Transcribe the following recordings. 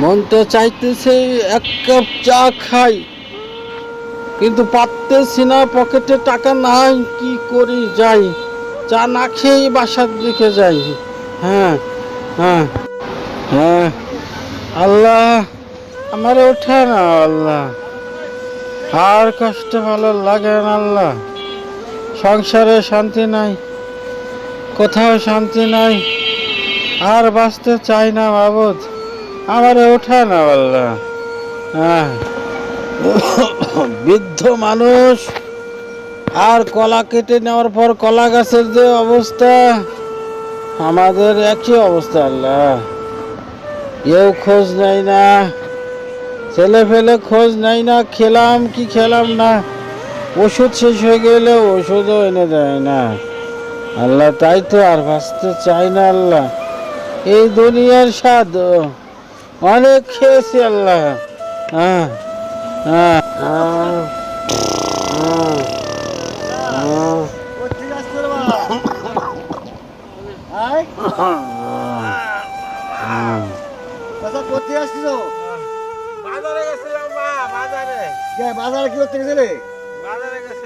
মন তো চাইতেছে এক কাপ চা খাই, কিন্তু পারতেছি না, পকেটে টাকা নাই, কি করি যাই? চা না খেয়েই বাসার দিকে যাই। হ্যাঁ হ্যাঁ হ্যাঁ আল্লাহ আমার ওঠে না আল্লাহ। আর কষ্ট ভালো লাগে না, আল্লাহ। সংসারে শান্তি নাই, কোথাও শান্তি নাই, আর বাঁচতে চাই না বাবদ আমার ওঠা না আল্লাহ। বৃদ্ধ মানুষ, আর কলা কেটে নেওয়ার পর কলা গাছের যে অবস্থা, আমাদের একই অবস্থা আল্লাহ। কেউ খোঁজ নেই না ছেলে ফেলে খোঁজ নেই না, খেলাম কি খেলাম না, ওষুধ শেষ হয়ে গেলে ওষুধও এনে দেয় না। আল্লাহ তাই তো আর বাঁচতে চাই না আল্লাহ। এই দুনিয়ার স্বাদ। অনেক খেয়েছি আল্লাহ হ্যাঁ হ্যাঁ হ্যাঁ হ্যাঁ হ্যাঁ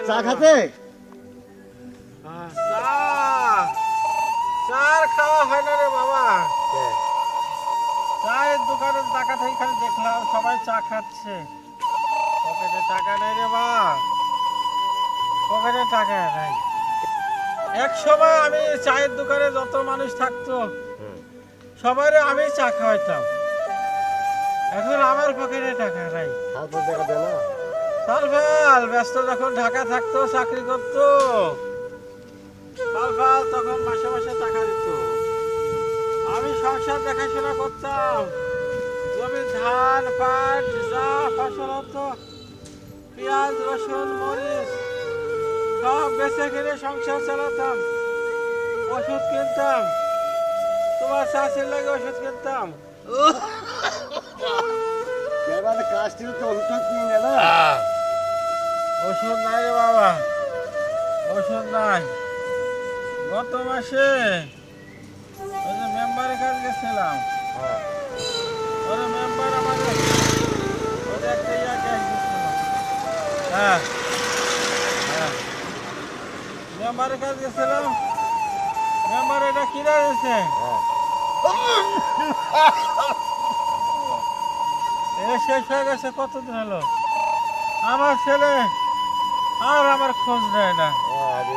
চা খাতে? হয় বাবা চায়ের দোকানের টাকা থেকে খালি দেখলাম সবাই চা খাচ্ছে। পকেটে টাকা নেই রে মা। পকেটে টাকা নেই। এক সময় আমি চায়ের দোকানে যত মানুষ থাকতো সবাই আমি চা খাওয়াইতাম। এখন আমার পকেটে টাকা নাই। সালফাল ব্যস্ত যখন ঢাকা থাকতো চাকরি করতো। সালফাল তখন মাসে মাসে টাকা দিত। সংসার দেখাশোনা করতাম। জমি ধান পাট যা ফসল হতো পেঁয়াজ রসুন মরিচ সব বেচে কিনে সংসার চালাতাম ওষুধ কিনতাম। তোমার চাষের লাগে ওষুধ কিনতাম। নে ওষুধ নাই রে বাবা ওষুধ নাই। গত মাসে ওই যে মেম্বারের কাছে গেছিলাম। ওরা মেম্বার একটা ইয়া হ্যাঁ। হ্যাঁ। মেম্বারের কাছে গেছিলাম। মেম্বার এটা কিনে দিয়েছে শেষ হয়ে গেছে কতদিন হলো? আমার ছেলে আর আমার খোঁজ নেয় না। আরে,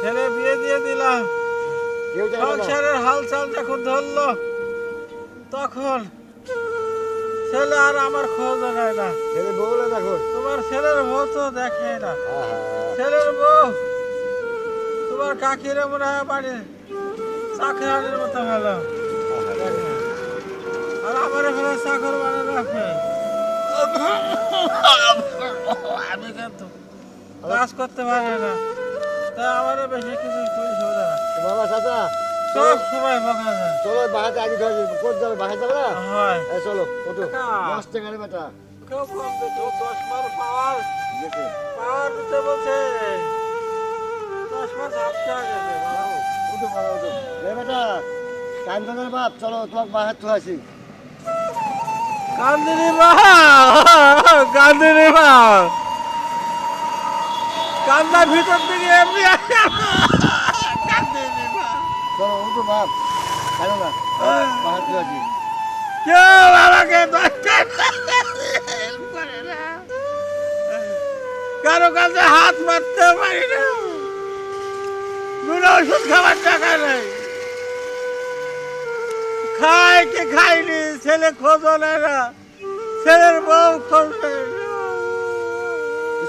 ছেলে বিয়ে দিয়ে দিলাম। সংসারের হালচাল যখন ধরলো তখন ছেলে আর আমার খোঁজ নেয় না। ছেলে বউলে দেখো। তোমার ছেলের বউ তো দেখে না। ছেলের বউ তোমার কাকিরে মনে হয় বাড়ি চাকরানির মতো ভালো আর আমার এখানে চাকর মানে রাখে আমি কিন্তু কাজ করতে পারি না। বাবা চাচা সব সময় বকা যায় চলো বাহাতে আগে ধরে কোথ যাবে বাহাতে যাবে না? হয়। চলো ওঠো। দশ টাকা রে বেটা। কেউ কম দিত দশ মার পাওয়ার। গেছে পাওয়ার দিতে বলছে। দশ মাস হাফতে গেছে উঠো বাবা। উঠো রে বেটা কান্দনের বাপ চলো তোমাকে বাহাত তো আছি কান্দিনি মা কান্দিনি মা কান্দার ভিতর থেকে এমনি কেউ আমাকে করে কাছে হাত মারতে পারি না। কোনো ওষুধ খাবার টাকা নেই। খাই কি খাইনি ছেলে খোঁজ নেয় না ছেলের বউ খোঁজ। নেয়।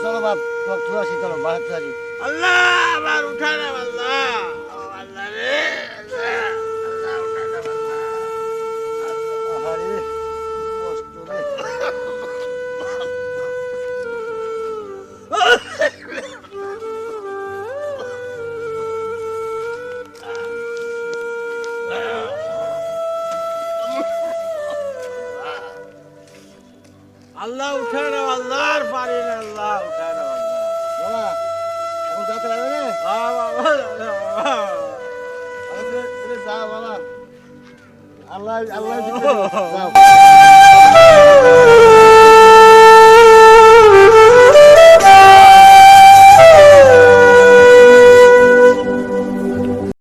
চলো বাপ। চুরাশি তলব বাহাত্তর আশি আল্লাহ আবার উঠায় না আল্লাহ আল্লাহ